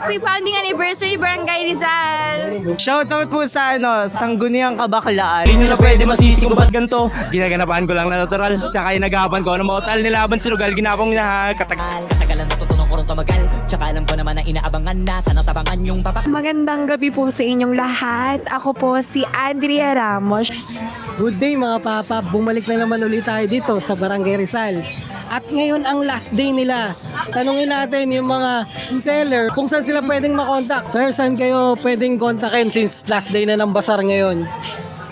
happy founding anniversary Barangay Rizal! Shoutout po sa ano, Sangguniang Kabaklaan. Hindi nyo na pwede masisi ko ba't ganito. Ginaganapan ko lang na natural. Tsaka inagapan ko ng mga otal nilaban sinugal. Ginapong na katag... Katagalan natutunan ko rin tumagal Tsaka alam ko naman na inaabangan na Sana tabangan yung papak Magandang gabi po sa inyong lahat. Ako po si Andrea Ramos. Good day mga papa, bumalik na naman ulit tayo dito sa Barangay Rizal. At ngayon ang last day nila. Tanungin natin yung mga seller kung saan sila pwedeng makontak. Sir, saan kayo pwedeng kontakin since last day na ng basar ngayon?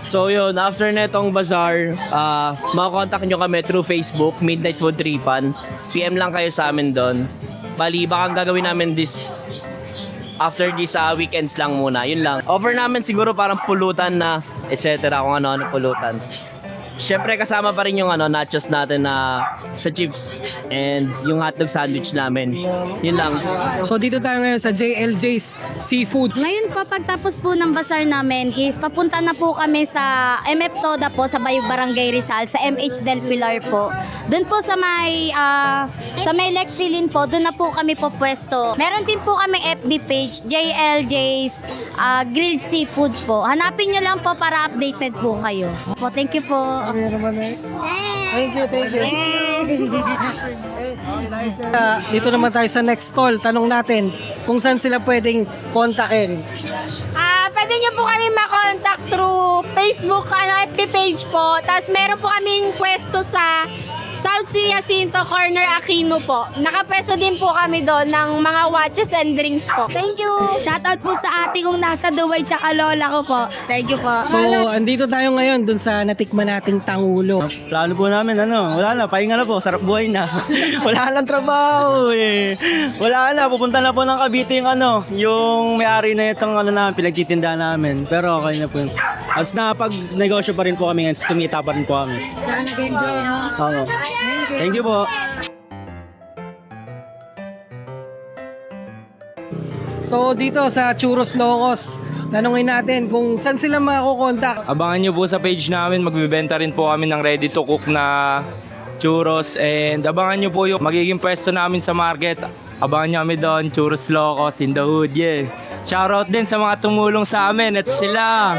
So yun, after netong bazaar, uh, makakontakt nyo kami through Facebook, Midnight Food Tripan. PM lang kayo sa amin doon. Bali, baka ang gagawin namin this after this uh, weekends lang muna. Yun lang. Offer namin siguro parang pulutan na etc. kung ano-ano pulutan. Siyempre kasama pa rin yung ano, nachos natin na sa chips and yung hotdog sandwich namin. Yun lang. So dito tayo ngayon sa JLJ's Seafood. Ngayon po, pagtapos po ng basar namin is papunta na po kami sa MF Toda po sa Bayo Barangay Rizal, sa MH Del Pilar po. Doon po sa may, ah, sa may Lexilin po, doon na po kami po pwesto. Meron din po kami FB page, JLJ's ah, Grilled Seafood po. Hanapin nyo lang po para updated po kayo. Po, thank you po. Thank you, thank you. Uh, dito naman tayo sa next stall. Tanong natin kung saan sila pwedeng kontakin. Ah, pwede niyo po kami makontak through Facebook, ano, FB page po. Tapos meron po kaming pwesto sa South Sea Jacinto Corner Aquino po. Nakapwesto din po kami doon ng mga watches and drinks po. Thank you! Shoutout po sa ate kong nasa Dubai tsaka lola ko po. Thank you po. So, andito tayo ngayon dun sa natikman nating tangulo. Plano po namin ano, wala na, pahinga na po, sarap buhay na. wala lang trabaho eh. Wala na, pupunta na po ng Cavite yung ano, yung may-ari na itong ano namin, pinagtitinda namin. Pero okay na po. At nakapag-negosyo pa rin po kami ngayon, kumita pa rin po kami. Oo. Thank you po. So, dito sa Churros Locos, tanungin natin kung saan sila makukontak. Abangan nyo po sa page namin, magbibenta rin po kami ng ready to cook na churros and abangan nyo po yung magiging pwesto namin sa market. Abangan nyo kami doon, Churros Locos in the hood, yeah. Shoutout din sa mga tumulong sa amin, ito sila.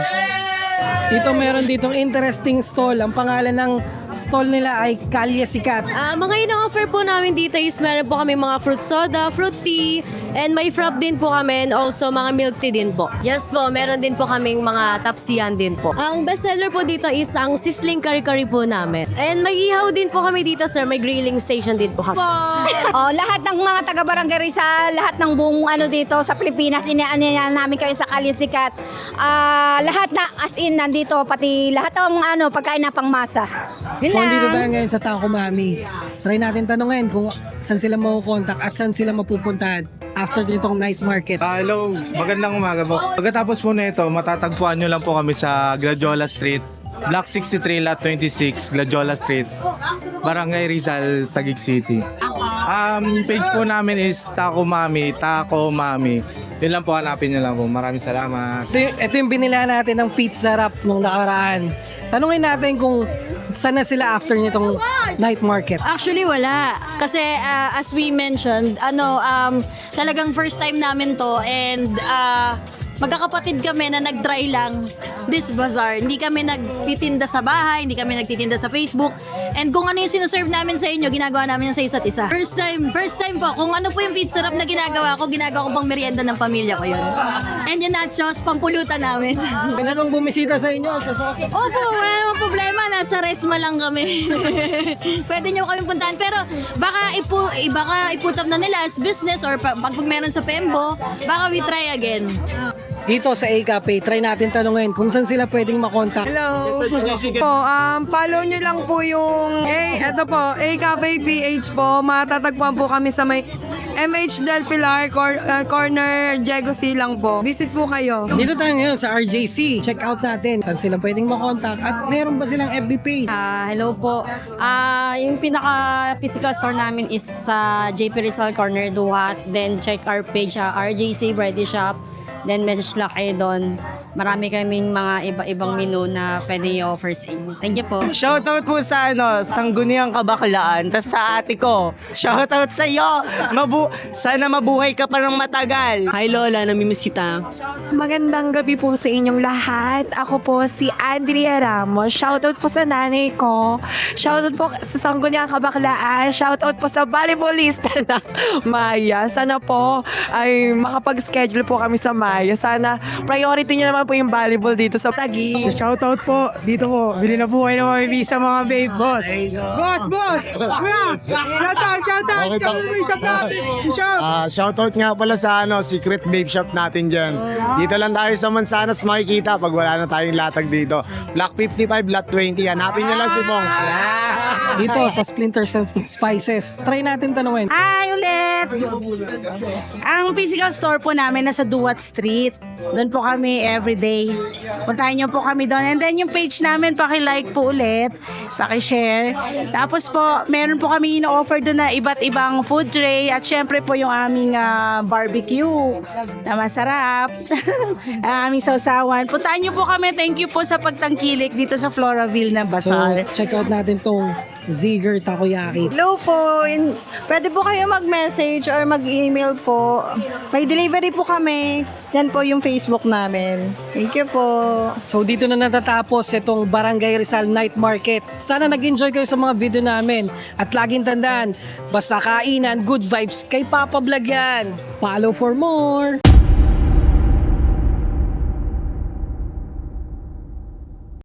Dito meron ditong interesting stall. Ang pangalan ng stall nila ay Kalye Sikat. Ah, mga ina-offer po namin dito is meron po kami mga fruit soda, fruit tea, and may frap din po kami and also mga milk tea din po. Yes po, meron din po kaming mga tapsiyan din po. Ang best seller po dito is ang sizzling kari-kari po namin. And may ihaw din po kami dito sir, may grilling station din po kami. oh, lahat ng mga taga Barangay Rizal, lahat ng buong ano dito sa Pilipinas, inianya namin kayo sa Kalisikat. Ah, lahat na as in nandito pati lahat ng mga ano pagkain na pangmasa. Yun So, lang. andito tayo ngayon sa Taco Mami. Try natin tanungin kung saan sila makukontak at saan sila mapupuntahan after ditong night market. Ah, Hello, magandang umaga po. Pagkatapos po nito, matatagpuan nyo lang po kami sa Gladiola Street, Block 63, Lot 26, Gladiola Street, Barangay Rizal, Taguig City. Um, page po namin is Taco Mami, Taco Mami. Yun lang po, hanapin nyo lang po. Maraming salamat. Ito, y- ito yung binila natin ng pizza wrap nung nakaraan. Tanungin natin kung saan na sila after nitong night market. Actually, wala. Kasi ah, as we mentioned, ano, um, talagang first time namin to and ah, magkakapatid kami na nag-try lang this bazaar. Hindi kami nagtitinda sa bahay, hindi kami nagtitinda sa Facebook. And kung ano yung sinaserve namin sa inyo, ginagawa namin yan sa isa't isa. First time, first time po. Kung ano po yung pizza wrap na ginagawa ko, ginagawa ko pang merienda ng pamilya ko yun. And yung nachos, pampulutan namin. Kailan nung bumisita sa inyo sa Soke? Opo, wala namang problema. Nasa Resma lang kami. Pwede nyo kami puntahan. Pero baka, ipu, eh, baka iput up na nila as business or pag, pag meron sa Pembo, baka we try again. Dito sa A-Cafe, try natin tanungin kung saan sila pwedeng makontak. Hello. Po, um, follow nyo lang po yung, eh, eto po, A Cafe PH po. Matatagpuan po kami sa may MH Del Pilar, cor- uh, corner Diego Silang po. Visit po kayo. Dito tayo ngayon sa RJC. Check out natin saan sila pwedeng makontak at meron ba silang FB page? Ah, hello po. Ah, yung pinaka physical store namin is sa JP Rizal Corner Duhat. Then check our page sa RJC Brady Shop. Then message lang kayo doon. Marami kaming mga iba-ibang menu na pwede i-offer sa inyo. Thank you po. Shoutout po sa ano, Sangguniang Kabaklaan. Tapos sa ate ko, shoutout sa iyo. Mabu sana mabuhay ka pa ng matagal. Hi Lola, namimiss kita. Magandang gabi po sa inyong lahat. Ako po si Andrea Ramos. Shoutout po sa nanay ko. Shoutout po sa Sangguniang Kabaklaan. Shoutout po sa volleyballista ng Maya. Sana po ay makapag-schedule po kami sa Maya. Sana priority niyo naman po yung volleyball dito sa Tagi. Shoutout po, dito po. Bili na po kayo ng mga visa mga babe boss. Boss, boss! Shoutout, shoutout! Shoutout mo yung shop natin! Shop! Ah, shoutout nga pala sa ano, secret babe shop natin dyan. Dito lang tayo sa Mansanas makikita pag wala na tayong latag dito. Block 55, lot 20. Hanapin niyo lang si Mongs. Dito sa Splinters and Spices. Try natin tanungin. Hi ulit! Ang physical store po namin nasa Duwat Street. Doon po kami everyday. Puntahan niyo po kami doon. And then yung page namin, paki-like po ulit, paki-share. Tapos po, meron po kami ino-offer doon na iba't ibang food tray at syempre po yung aming ah, barbecue na masarap. Ang aming sausawan. Puntahan niyo po kami. Thank you po sa pagtangkilik dito sa Floraville na So, Bazaar. check out natin tong Ziger Takoyaki. Hello po. In, pwede po kayo mag-message or mag-email po. May delivery po kami. Yan po yung Facebook namin. Thank you po. So dito na natatapos itong Barangay Rizal Night Market. Sana nag-enjoy kayo sa mga video namin. At laging tandaan, basta kainan, good vibes kay Papa Vlog yan. Follow for more!